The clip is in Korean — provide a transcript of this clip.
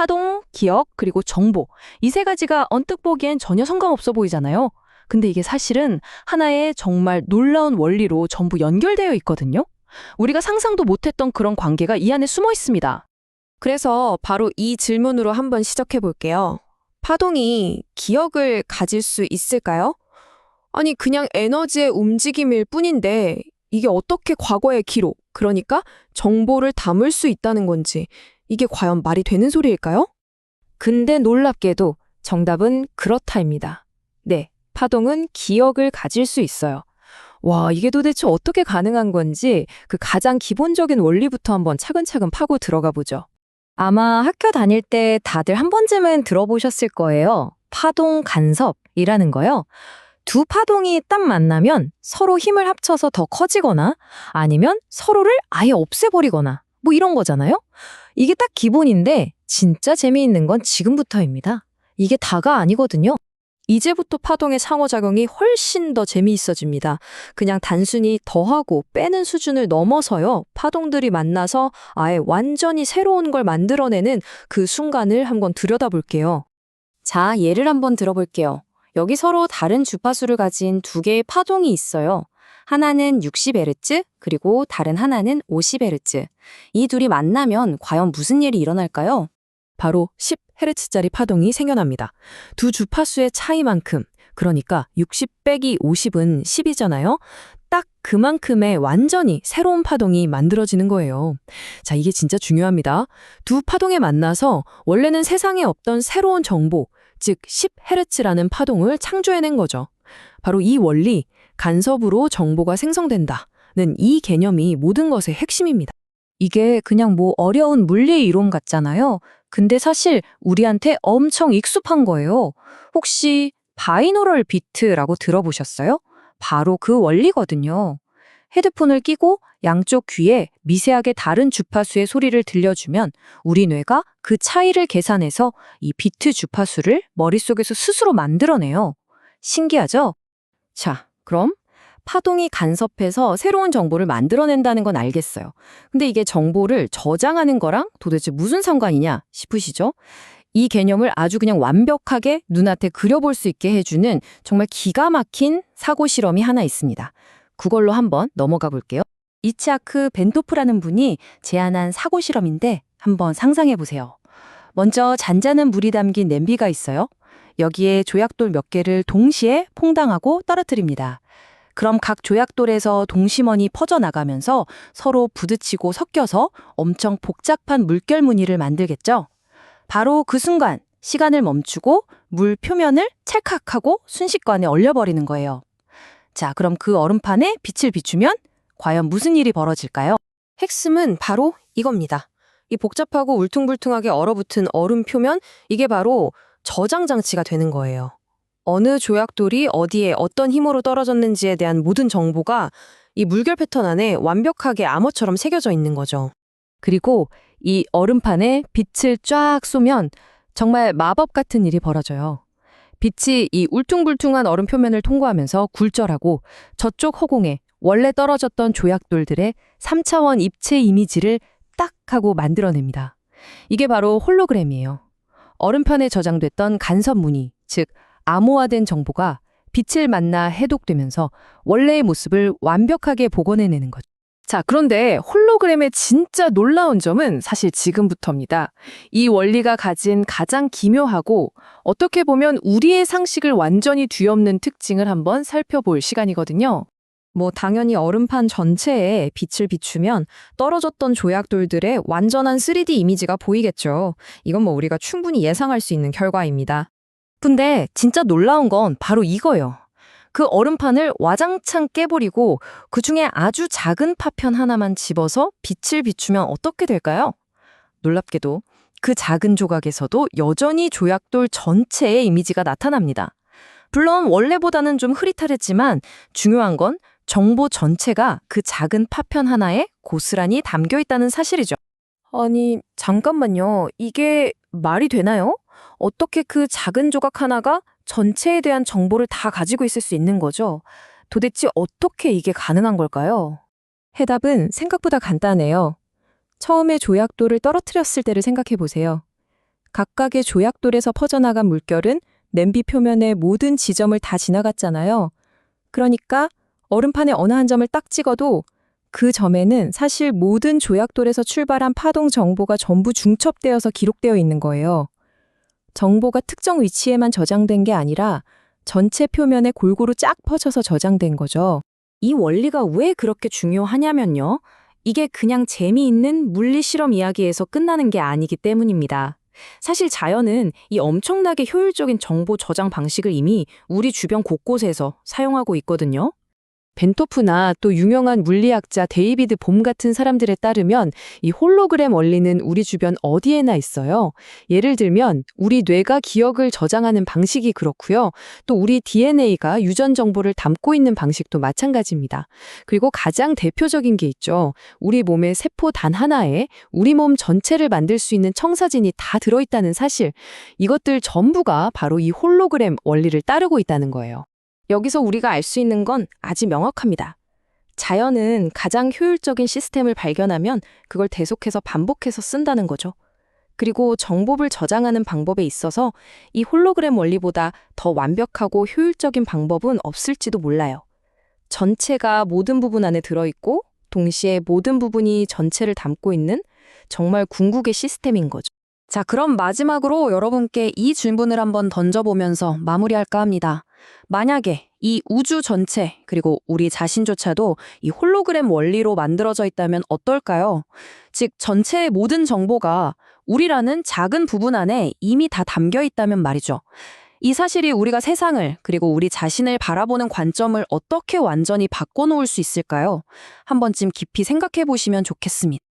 파동, 기억, 그리고 정보. 이 세 가지가 언뜻 보기엔 전혀 상관없어 보이잖아요. 근데 이게 사실은 하나의 정말 놀라운 원리로 전부 연결되어 있거든요. 우리가 상상도 못했던 그런 관계가 이 안에 숨어 있습니다. 그래서 바로 이 질문으로 한번 시작해 볼게요. 파동이 기억을 가질 수 있을까요? 아니, 그냥 에너지의 움직임일 뿐인데, 이게 어떻게 과거의 기록, 그러니까 정보를 담을 수 있다는 건지, 이게 과연 말이 되는 소리일까요? 근데 놀랍게도 정답은 그렇다입니다. 네, 파동은 기억을 가질 수 있어요. 와, 이게 도대체 어떻게 가능한 건지 그 가장 기본적인 원리부터 한번 차근차근 파고 들어가 보죠. 아마 학교 다닐 때 다들 한 번쯤은 들어보셨을 거예요. 파동 간섭이라는 거요. 두 파동이 딱 만나면 서로 힘을 합쳐서 더 커지거나 아니면 서로를 아예 없애버리거나 뭐 이런 거잖아요. 이게 딱 기본인데 진짜 재미있는 건 지금부터입니다. 이게 다가 아니거든요. 이제부터 파동의 상호작용이 훨씬 더 재미있어집니다. 그냥 단순히 더하고 빼는 수준을 넘어서요. 파동들이 만나서 아예 완전히 새로운 걸 만들어내는 그 순간을 한번 들여다볼게요. 자, 예를 한번 들어볼게요. 여기 서로 다른 주파수를 가진 두 개의 파동이 있어요. 하나는 60Hz, 그리고 다른 하나는 50Hz. 이 둘이 만나면 과연 무슨 일이 일어날까요? 바로 10Hz짜리 파동이 생겨납니다. 두 주파수의 차이만큼, 그러니까 60 빼기 50은 10이잖아요. 딱 그만큼의 완전히 새로운 파동이 만들어지는 거예요. 자, 이게 진짜 중요합니다. 두 파동에 만나서 원래는 세상에 없던 새로운 정보, 즉 10Hz라는 파동을 창조해낸 거죠. 바로 이 원리, 간섭으로 정보가 생성된다는 이 개념이 모든 것의 핵심입니다. 이게 그냥 뭐 어려운 물리 이론 같잖아요. 근데 사실 우리한테 엄청 익숙한 거예요. 혹시 바이노럴 비트라고 들어보셨어요? 바로 그 원리거든요. 헤드폰을 끼고 양쪽 귀에 미세하게 다른 주파수의 소리를 들려주면 우리 뇌가 그 차이를 계산해서 이 비트 주파수를 머릿속에서 스스로 만들어내요. 신기하죠? 자, 그럼 파동이 간섭해서 새로운 정보를 만들어낸다는 건 알겠어요. 근데 이게 정보를 저장하는 거랑 도대체 무슨 상관이냐 싶으시죠? 이 개념을 아주 그냥 완벽하게 눈앞에 그려볼 수 있게 해주는 정말 기가 막힌 사고 실험이 하나 있습니다. 그걸로 한번 넘어가 볼게요. 이치아크 벤토프라는 분이 제안한 사고 실험인데 한번 상상해 보세요. 먼저 잔잔한 물이 담긴 냄비가 있어요. 여기에 조약돌 몇 개를 동시에 퐁당하고 떨어뜨립니다. 그럼 각 조약돌에서 동심원이 퍼져나가면서 서로 부딪히고 섞여서 엄청 복잡한 물결 무늬를 만들겠죠? 바로 그 순간 시간을 멈추고 물 표면을 찰칵하고 순식간에 얼려버리는 거예요. 자, 그럼 그 얼음판에 빛을 비추면 과연 무슨 일이 벌어질까요? 핵심은 바로 이겁니다. 이 복잡하고 울퉁불퉁하게 얼어붙은 얼음 표면, 이게 바로 저장 장치가 되는 거예요. 어느 조약돌이 어디에 어떤 힘으로 떨어졌는지에 대한 모든 정보가 이 물결 패턴 안에 완벽하게 암호처럼 새겨져 있는 거죠. 그리고 이 얼음판에 빛을 쫙 쏘면 정말 마법 같은 일이 벌어져요. 빛이 이 울퉁불퉁한 얼음 표면을 통과하면서 굴절하고 저쪽 허공에 원래 떨어졌던 조약돌들의 3차원 입체 이미지를 딱 하고 만들어냅니다. 이게 바로 홀로그램이에요. 얼음판에 저장됐던 간섭 무늬, 즉 암호화된 정보가 빛을 만나 해독되면서 원래의 모습을 완벽하게 복원해내는 거죠. 자, 그런데 홀로그램의 진짜 놀라운 점은 사실 지금부터입니다. 이 원리가 가진 가장 기묘하고 어떻게 보면 우리의 상식을 완전히 뒤엎는 특징을 한번 살펴볼 시간이거든요. 뭐 당연히 얼음판 전체에 빛을 비추면 떨어졌던 조약돌들의 완전한 3D 이미지가 보이겠죠. 이건 뭐 우리가 충분히 예상할 수 있는 결과입니다. 근데 진짜 놀라운 건 바로 이거예요. 그 얼음판을 와장창 깨버리고 그 중에 아주 작은 파편 하나만 집어서 빛을 비추면 어떻게 될까요? 놀랍게도 그 작은 조각에서도 여전히 조약돌 전체의 이미지가 나타납니다. 물론 원래보다는 좀 흐릿하랬지만 중요한 건 정보 전체가 그 작은 파편 하나에 고스란히 담겨 있다는 사실이죠. 아니, 잠깐만요. 이게 말이 되나요? 어떻게 그 작은 조각 하나가 전체에 대한 정보를 다 가지고 있을 수 있는 거죠? 도대체 어떻게 이게 가능한 걸까요? 해답은 생각보다 간단해요. 처음에 조약돌을 떨어뜨렸을 때를 생각해 보세요. 각각의 조약돌에서 퍼져나간 물결은 냄비 표면의 모든 지점을 다 지나갔잖아요. 그러니까 얼음판의 어느 한 점을 딱 찍어도 그 점에는 사실 모든 조약돌에서 출발한 파동 정보가 전부 중첩되어서 기록되어 있는 거예요. 정보가 특정 위치에만 저장된 게 아니라 전체 표면에 골고루 쫙 퍼져서 저장된 거죠. 이 원리가 왜 그렇게 중요하냐면요. 이게 그냥 재미있는 물리 실험 이야기에서 끝나는 게 아니기 때문입니다. 사실 자연은 이 엄청나게 효율적인 정보 저장 방식을 이미 우리 주변 곳곳에서 사용하고 있거든요. 벤토프나 또 유명한 물리학자 데이비드 봄 같은 사람들에 따르면 이 홀로그램 원리는 우리 주변 어디에나 있어요. 예를 들면 우리 뇌가 기억을 저장하는 방식이 그렇고요. 또 우리 DNA가 유전 정보를 담고 있는 방식도 마찬가지입니다. 그리고 가장 대표적인 게 있죠. 우리 몸의 세포 단 하나에 우리 몸 전체를 만들 수 있는 청사진이 다 들어있다는 사실. 이것들 전부가 바로 이 홀로그램 원리를 따르고 있다는 거예요. 여기서 우리가 알 수 있는 건 아주 명확합니다. 자연은 가장 효율적인 시스템을 발견하면 그걸 계속해서 반복해서 쓴다는 거죠. 그리고 정보를 저장하는 방법에 있어서 이 홀로그램 원리보다 더 완벽하고 효율적인 방법은 없을지도 몰라요. 전체가 모든 부분 안에 들어있고 동시에 모든 부분이 전체를 담고 있는 정말 궁극의 시스템인 거죠. 자, 그럼 마지막으로 여러분께 이 질문을 한번 던져보면서 마무리할까 합니다. 만약에 이 우주 전체, 그리고 우리 자신조차도 이 홀로그램 원리로 만들어져 있다면 어떨까요? 즉, 전체의 모든 정보가 우리라는 작은 부분 안에 이미 다 담겨 있다면 말이죠. 이 사실이 우리가 세상을, 그리고 우리 자신을 바라보는 관점을 어떻게 완전히 바꿔놓을 수 있을까요? 한 번쯤 깊이 생각해 보시면 좋겠습니다.